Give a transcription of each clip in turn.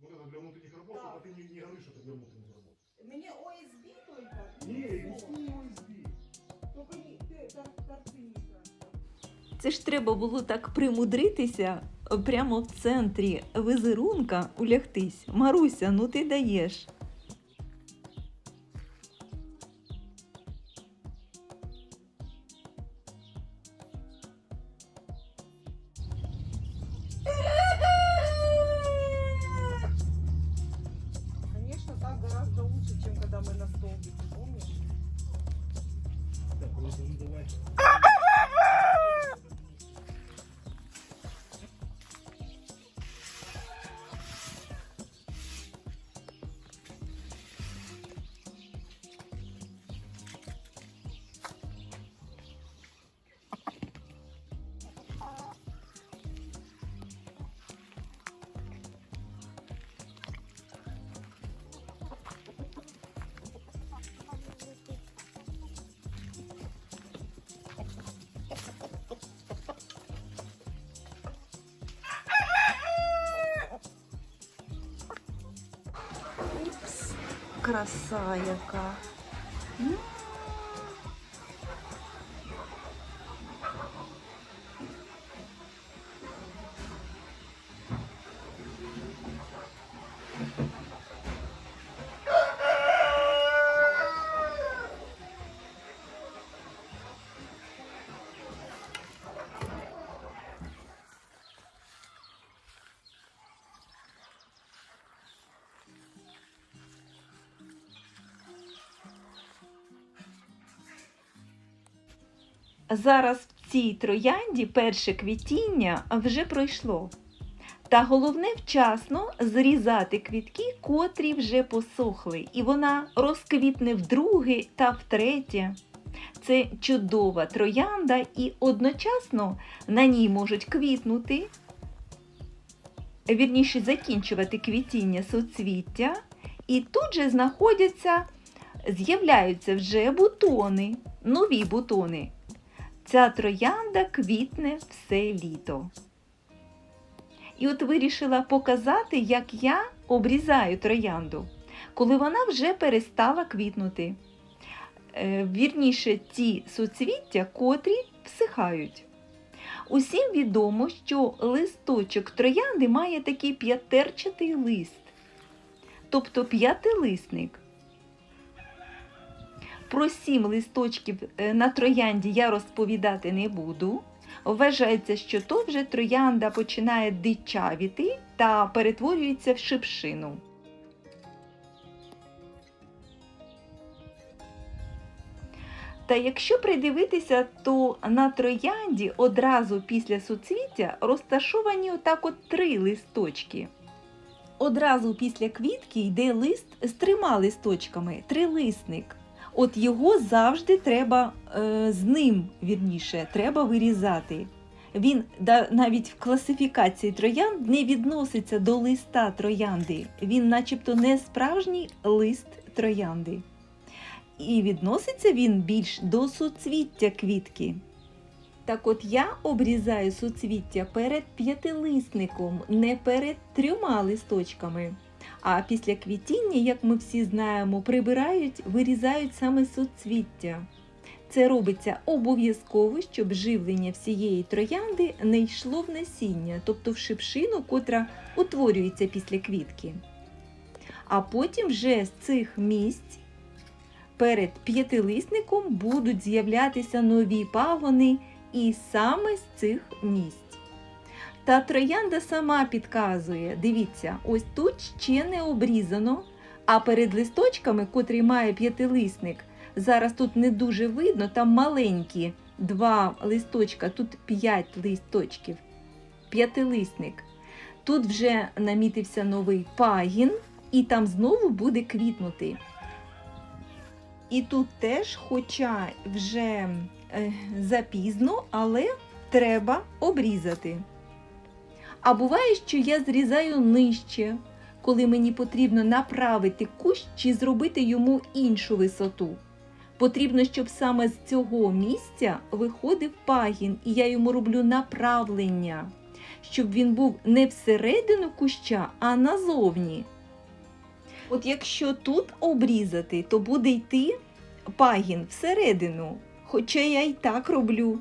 Вот это для внутренних работ, Да. а ты не, не говоришь, что это для внутренних работ. Мне ОСБ только? Не, не USB. Только не, ты, тор- торцы не красят. Це ж треба було так примудритися е, прямо в центрі візерунка улягтись. Маруся, ну ти даєш. Краса яка. Зараз в цій троянді перше квітіння вже пройшло. Та головне вчасно зрізати квітки, котрі вже посохли, і вона розквітне вдруге та втретє. Це чудова троянда, і одночасно на ній можуть квітнути, вірніше закінчувати квітіння суцвіття, і тут же знаходяться, з'являються вже бутони, нові бутони. Ця троянда квітне все літо. І от вирішила показати, як я обрізаю троянду, коли вона вже перестала квітнути. Е, Вірніше, ті суцвіття, котрі всихають. Усім відомо, що листочок троянди має такий п'ятерчатий лист, тобто п'ятилисник. Про сім листочків е, на троянді я розповідати не буду. Вважається, що то вже троянда починає дичавіти та перетворюється в шипшину. Та якщо придивитися, то на троянді одразу після суцвіття розташовані отак от три листочки. Одразу після квітки йде лист з трьома листочками, трилисник. От його завжди треба е, з ним, вірніше, треба вирізати. Він навіть в класифікації троянд не відноситься до листа троянди. Він, начебто, не справжній лист троянди. І відноситься він більш до суцвіття квітки. Так от я обрізаю суцвіття перед п'ятилисником, не перед трьома листочками. А після квітіння, як ми всі знаємо, прибирають, вирізають саме суцвіття. Це робиться обов'язково, щоб живлення всієї троянди не йшло в насіння, тобто в шипшину, котра утворюється після квітки. А потім вже з цих місць перед п'ятилисником будуть з'являтися нові пагони і саме з цих місць. Та троянда сама підказує, дивіться, ось тут ще не обрізано, а перед листочками, котрий має п'ятилисник, зараз тут не дуже видно, там маленькі два листочка, тут п'ять листочків, п'ятилисник. Тут вже намітився новий пагін, і там знову буде квітнути. І тут теж, хоча вже е, запізно, але треба обрізати. А буває, що я зрізаю нижче, коли мені потрібно направити кущ чи зробити йому іншу висоту. Потрібно, щоб саме з цього місця виходив пагін, і я йому роблю направлення, щоб він був не всередину куща, а назовні. От якщо тут обрізати, то буде йти пагін всередину, хоча я і так роблю.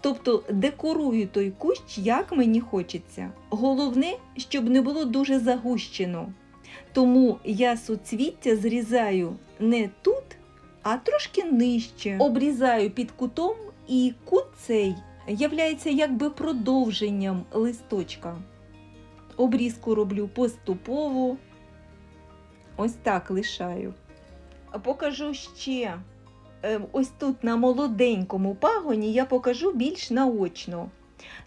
Тобто декорую той кущ, як мені хочеться. Головне, щоб не було дуже загущено. Тому я суцвіття зрізаю не тут, а трошки нижче. Обрізаю під кутом, і кут цей являється якби продовженням листочка. Обрізку роблю поступово. Ось так лишаю. Покажу ще ось тут на молоденькому пагоні я покажу більш наочно.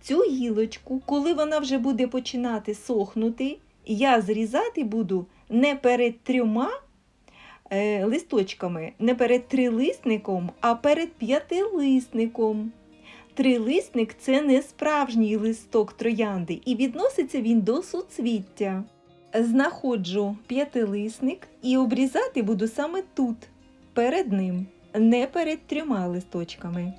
Цю гілочку, коли вона вже буде починати сохнути, я зрізати буду не перед трьома е, листочками, не перед трилисником, а перед п'ятилисником. Трилисник це не справжній листок троянди, і відноситься він до суцвіття. Знаходжу п'ятилисник і обрізати буду саме тут, перед ним, не перед трьома листочками.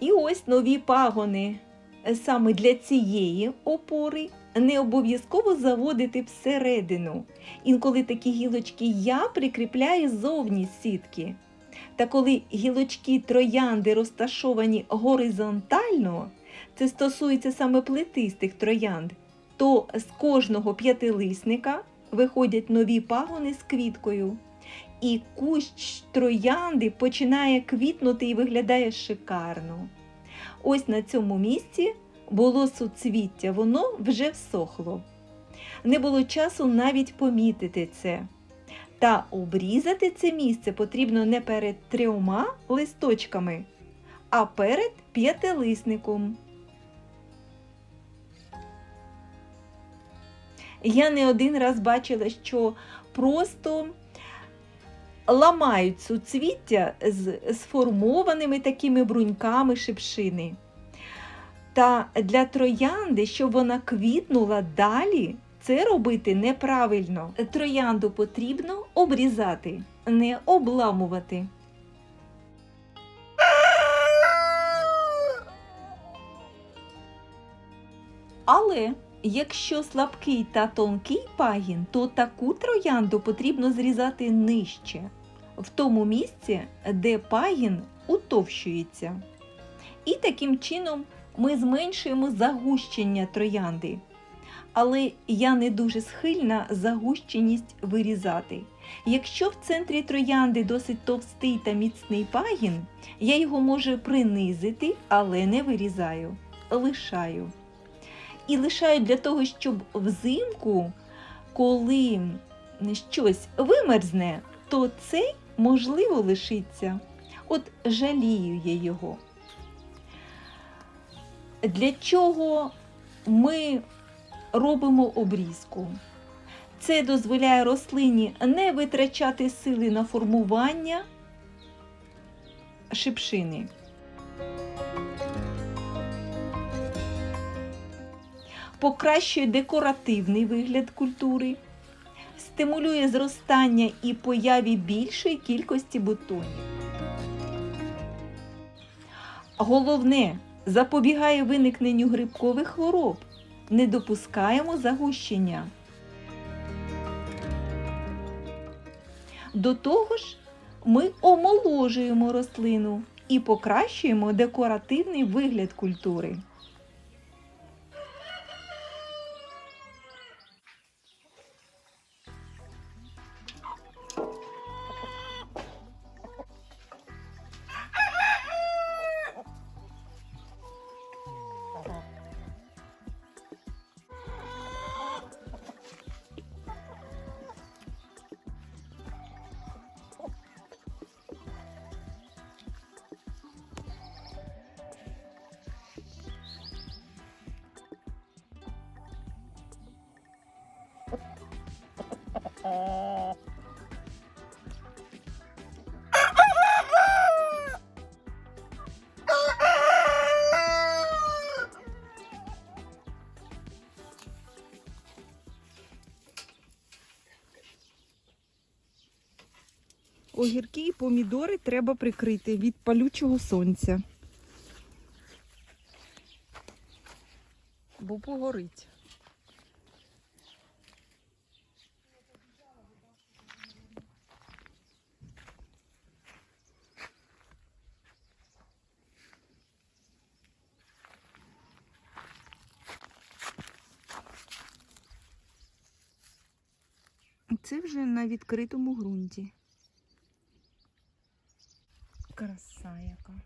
І ось нові пагони. Саме для цієї опори не обов'язково заводити всередину. Інколи такі гілочки я прикріпляю ззовні сітки. Та коли гілочки троянди розташовані горизонтально, це стосується саме плетистих троянд, то з кожного п'ятилисника виходять нові пагони з квіткою. І кущ троянди починає квітнути і виглядає шикарно. Ось на цьому місці було суцвіття, воно вже всохло. Не було часу навіть помітити це. Та обрізати це місце потрібно не перед трьома листочками, а перед п'ятилисником. Я не один раз бачила, що просто ламають суцвіття з сформованими такими бруньками шипшини. Та для троянди, щоб вона квітнула далі, це робити неправильно. Троянду потрібно обрізати, не обламувати. Але якщо слабкий та тонкий пагін, то таку троянду потрібно зрізати нижче, в тому місці, де пагін утовщується. І таким чином ми зменшуємо загущення троянди. Але я не дуже схильна загущеність вирізати. Якщо в центрі троянди досить товстий та міцний пагін, я його можу принизити, але не вирізаю, лишаю. І лишаю для того, щоб взимку, коли щось вимерзне, то цей можливо лишиться. От жалію я його. Для чого ми робимо обрізку? Це дозволяє рослині не витрачати сили на формування шипшини. Покращує декоративний вигляд культури, стимулює зростання і появі більшої кількості бутонів. Головне, запобігає виникненню грибкових хвороб. Не допускаємо загущення. До того ж, ми омоложуємо рослину і покращуємо декоративний вигляд культури. Огірки і помідори треба прикрити від палючого сонця, бо погорить. Це вже на відкритому ґрунті. Краса яка.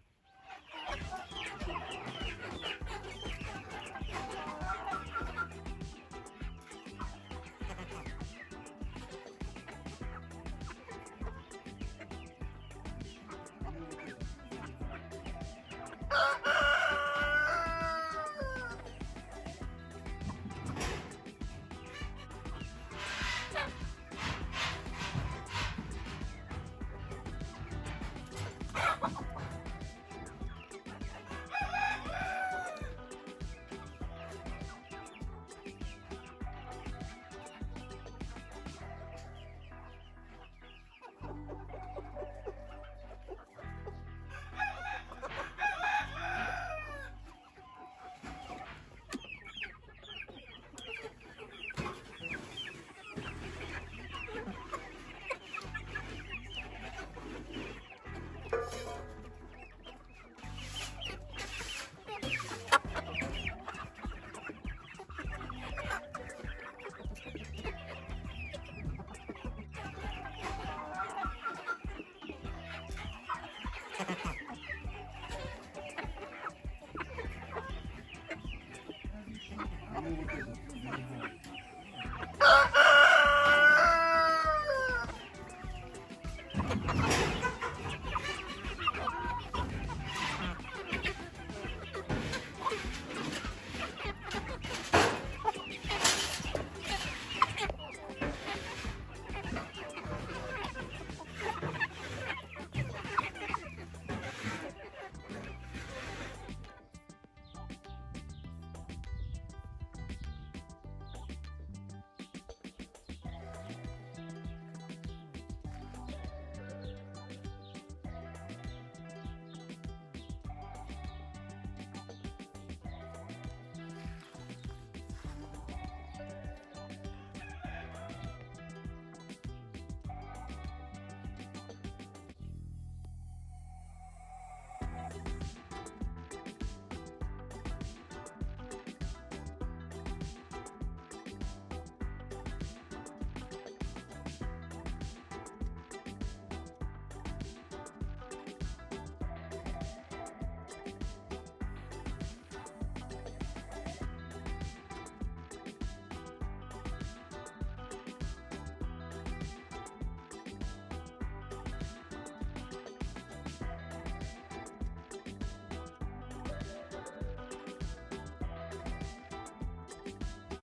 ha ha ha